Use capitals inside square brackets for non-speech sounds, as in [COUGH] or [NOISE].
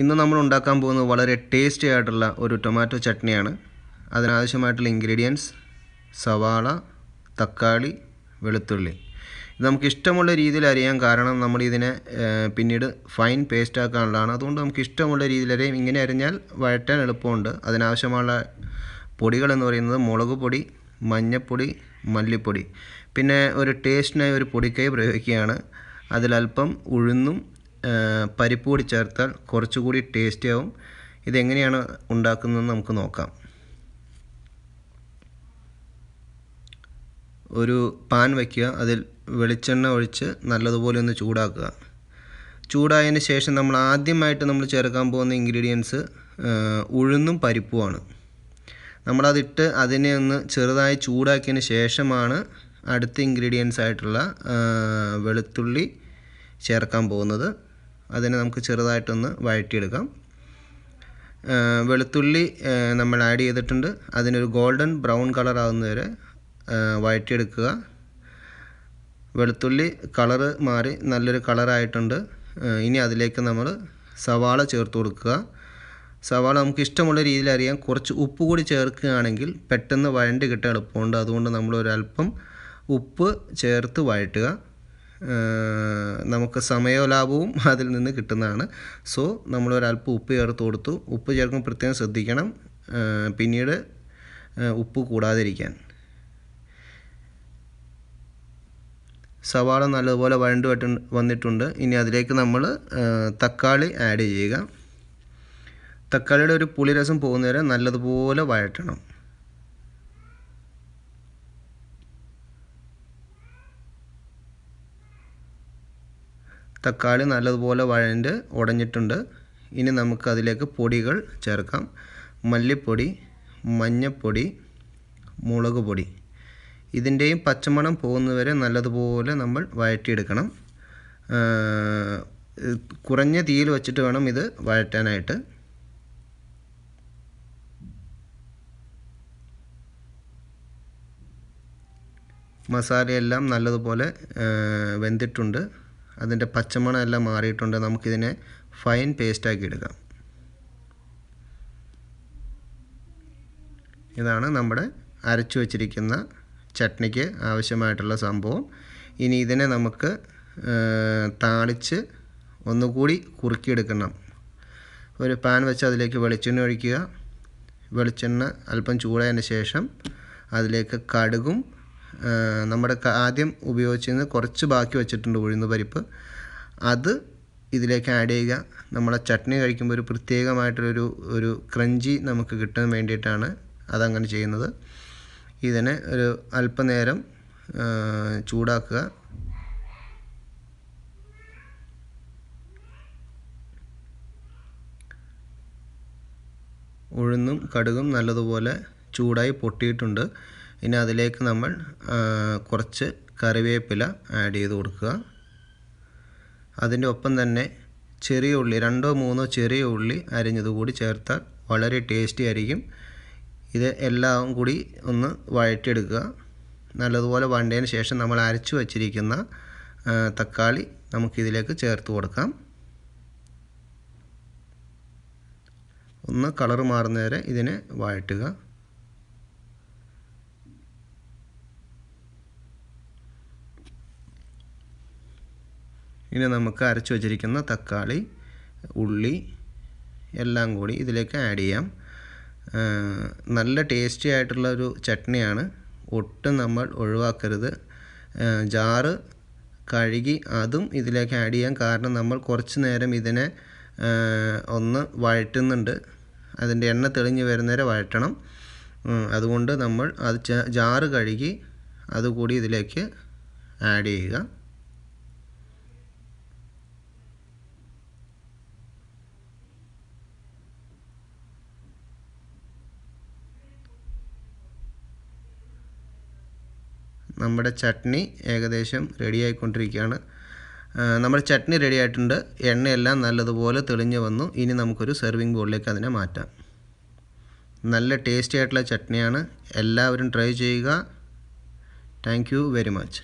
ഇന്ന് നമ്മൾ ഉണ്ടാക്കാൻ പോകുന്നത് വളരെ ടേസ്റ്റി ആയിട്ടുള്ള ഒരു ടൊമാറ്റോ ചട്നിയാണ്. അതിനാവശ്യമായിട്ടുള്ള ഇൻഗ്രീഡിയൻസ് സവാള തക്കാളി വെളുത്തുള്ളി. ഇത് നമുക്ക് ഇഷ്ടമുള്ള രീതിയിൽ അരിയാൻ കാരണം നമ്മൾ ഇതിനെ പിന്നീട് ഫൈൻ പേസ്റ്റ് ആക്കാനുള്ളതാണ്. അതുകൊണ്ട് നമുക്ക് ഇഷ്ടമുള്ള രീതിയിൽ അറിയാം ഇങ്ങനെ അരിഞ്ഞാൽ വഴറ്റാൻ എളുപ്പമുണ്ട്. അതിനാവശ്യമുള്ള പൊടികൾ എന്ന് പറയുന്നത് മുളക് പൊടി മഞ്ഞൾപ്പൊടി മല്ലിപ്പൊടി. പിന്നെ ഒരു ടേസ്റ്റിനായി ഒരു പൊടിക്കൈ പ്രയോഗിക്കുകയാണ്. അതിലൽപ്പം ഉഴുന്നും പരിപ്പ് കൂടി ചേർത്താൽ കുറച്ചുകൂടി ടേസ്റ്റി ആവും. ഇതെങ്ങനെയാണ് ഉണ്ടാക്കുന്നതെന്ന് നമുക്ക് നോക്കാം. ഒരു പാൻ വയ്ക്കുക അതിൽ വെളിച്ചെണ്ണ ഒഴിച്ച് നല്ലതുപോലെ ഒന്ന് ചൂടാക്കുക. ചൂടായതിന് ശേഷം നമ്മൾ ആദ്യമായിട്ട് നമ്മൾ ചേർക്കാൻ പോകുന്ന ഇൻഗ്രീഡിയൻസ് ഉഴുന്നും പരിപ്പുമാണ്. നമ്മളതിട്ട് അതിനെ ഒന്ന് ചെറുതായി ചൂടാക്കിയതിന് ശേഷമാണ് അടുത്ത ഇൻഗ്രീഡിയൻസ് ആയിട്ടുള്ള വെളുത്തുള്ളി ചേർക്കാൻ പോകുന്നത്. അതിനെ നമുക്ക് ചെറുതായിട്ടൊന്ന് വഴറ്റിയെടുക്കാം. വെളുത്തുള്ളി നമ്മൾ ആഡ് ചെയ്തിട്ടുണ്ട്. അതിനൊരു ഗോൾഡൻ ബ്രൗൺ കളർ ആകുന്നവരെ വഴറ്റിയെടുക്കുക. വെളുത്തുള്ളി കളറ് മാറി നല്ലൊരു കളറായിട്ടുണ്ട് ഇനി അതിലേക്ക് നമ്മൾ സവാള ചേർത്ത് കൊടുക്കുക. സവാള നമുക്ക് ഇഷ്ടമുള്ള രീതിയിൽ അറിയാം കുറച്ച് ഉപ്പ് കൂടി ചേർക്കുകയാണെങ്കിൽ പെട്ടെന്ന് വഴണ്ടി കിട്ടാൻ എളുപ്പമുണ്ട്. അതുകൊണ്ട് നമ്മൾ ഉപ്പ് ചേർത്ത് വഴറ്റുക. നമുക്ക് സമയലാഭവും [LAUGHS] അതിൽ നിന്ന് കിട്ടുന്നതാണ്. സോ നമ്മളൊരല്പം ഉപ്പ് ചേർത്ത് കൊടുത്തു. ഉപ്പ് ചേർക്കുമ്പോൾ പ്രത്യേകം ശ്രദ്ധിക്കണം. പിന്നീട് ഉപ്പ് കൂടാതിരിക്കാൻ. സവാള നല്ലതുപോലെ വഴണ്ട് വട്ട വന്നിട്ടുണ്ട്. ഇനി അതിലേക്ക് നമ്മൾ തക്കാളി ആഡ് ചെയ്യുക. തക്കാളിയുടെ ഒരു പുളിരസം പോകുന്നവരെ നല്ലതുപോലെ വഴറ്റണം. തക്കാളി നല്ലതുപോലെ വഴണ്ട് ഉടഞ്ഞിട്ടുണ്ട്. ഇനി നമുക്ക് അതിലേക്ക് പൊടികൾ ചേർക്കാം. മല്ലിപ്പൊടി മഞ്ഞൾപ്പൊടി മുളക് പൊടി. ഇതിന്റെയും പച്ചമണം പോകുന്നവരെ നല്ലതുപോലെ നമ്മൾ വഴറ്റിയെടുക്കണം. കുറഞ്ഞ തീയിൽ വെച്ചിട്ട് വേണം ഇത് വഴറ്റാനായിട്ട്. മസാലയെല്ലാം നല്ലതുപോലെ വെന്തിട്ടുണ്ട്. അതിന്റെ പച്ചമണം എല്ലാം മാറിയിട്ടുണ്ട്. നമുക്കിതിനെ ഫൈൻ പേസ്റ്റാക്കി എടുക്കാം. ഇതാണ് നമ്മുടെ അരച്ചു വച്ചിരിക്കുന്ന ചട്നിക്ക് ആവശ്യമായിട്ടുള്ള സംഭവം. ഇനി ഇതിനെ നമുക്ക് താളിച്ച് ഒന്നുകൂടി കുറുക്കിയെടുക്കണം. ഒരു പാൻ വെച്ച് അതിലേക്ക് വെളിച്ചെണ്ണ ഒഴിക്കുക. വെളിച്ചെണ്ണ അല്പം ചൂടായതിന് ശേഷം അതിലേക്ക് കടുകും നമ്മുടെ ആദ്യം ഉപയോഗിച്ചിരുന്ന കുറച്ച് ബാക്കി വെച്ചിട്ടുണ്ട് ഉഴുന്ന് പരിപ്പ്. അത് ഇതിലേക്ക് ആഡ് ചെയ്യുക. നമ്മളെ ചട്നി കഴിക്കുമ്പോൾ ഒരു പ്രത്യേകമായിട്ടൊരു ഒരു ക്രഞ്ചി നമുക്ക് കിട്ടാൻ വേണ്ടിയിട്ടാണ് അതങ്ങനെ ചെയ്യുന്നത്. ഇതിനെ ഒരു അല്പനേരം ചൂടാക്കുക. ഉഴുന്നും കടുകും നല്ലതുപോലെ ചൂടായി പൊട്ടിയിട്ടുണ്ട്. ഇനി അതിലേക്ക് നമ്മൾ കുറച്ച് കറിവേപ്പില ആഡ് ചെയ്ത് കൊടുക്കുക. അതിന്റെ ഒപ്പം തന്നെ ചെറിയ ഉള്ളി രണ്ടോ മൂന്നോ ചെറിയ ഉള്ളി അരിഞ്ഞത് കൂടി ചേർത്താൽ വളരെ ടേസ്റ്റി ആയിരിക്കും. ഇത് എല്ലാം കൂടി ഒന്ന് വഴറ്റിയെടുക്കുക. നല്ലതുപോലെ വണ്ടതിന് ശേഷം നമ്മൾ അരച്ചു വച്ചിരിക്കുന്ന തക്കാളി നമുക്കിതിലേക്ക് ചേർത്ത് കൊടുക്കാം. ഒന്ന് കളർ മാറുന്നവരെ ഇതിനെ വഴറ്റുക. ഇനി നമുക്ക് അരച്ചു വച്ചിരിക്കുന്ന തക്കാളി ഉള്ളി എല്ലാം കൂടി ഇതിലേക്ക് ആഡ് ചെയ്യാം. നല്ല ടേസ്റ്റി ആയിട്ടുള്ള ഒരു ചട്നിയാണ്. ഒട്ടും നമ്മൾ ഒഴിവാക്കരുത്. ജാറ് കഴുകി അതും ഇതിലേക്ക് ആഡ് ചെയ്യാം. കാരണം നമ്മൾ കുറച്ച് നേരം ഇതിനെ ഒന്ന് വഴറ്റുന്നുണ്ട്. അതിന്റെ എണ്ണ തെളിഞ്ഞ് വരുന്നേരെ വഴറ്റണം. അതുകൊണ്ട് നമ്മൾ അത് ജാറ് കഴുകി അതുകൂടി ഇതിലേക്ക് ആഡ് ചെയ്യുക. നമ്മുടെ ചട്നി ഏകദേശം റെഡി ആയിക്കൊണ്ടിരിക്കുകയാണ്. നമ്മുടെ ചട്നി റെഡി ആയിട്ടുണ്ട്. എണ്ണയെല്ലാം നല്ലതുപോലെ തെളിഞ്ഞു വന്നു. ഇനി നമുക്കൊരു സെർവിങ് ബോളിലേക്ക് അതിനെ മാറ്റാം. നല്ല ടേസ്റ്റി ആയിട്ടുള്ള ചട്നിയാണ്. എല്ലാവരും ട്രൈ ചെയ്യുക. Thank very much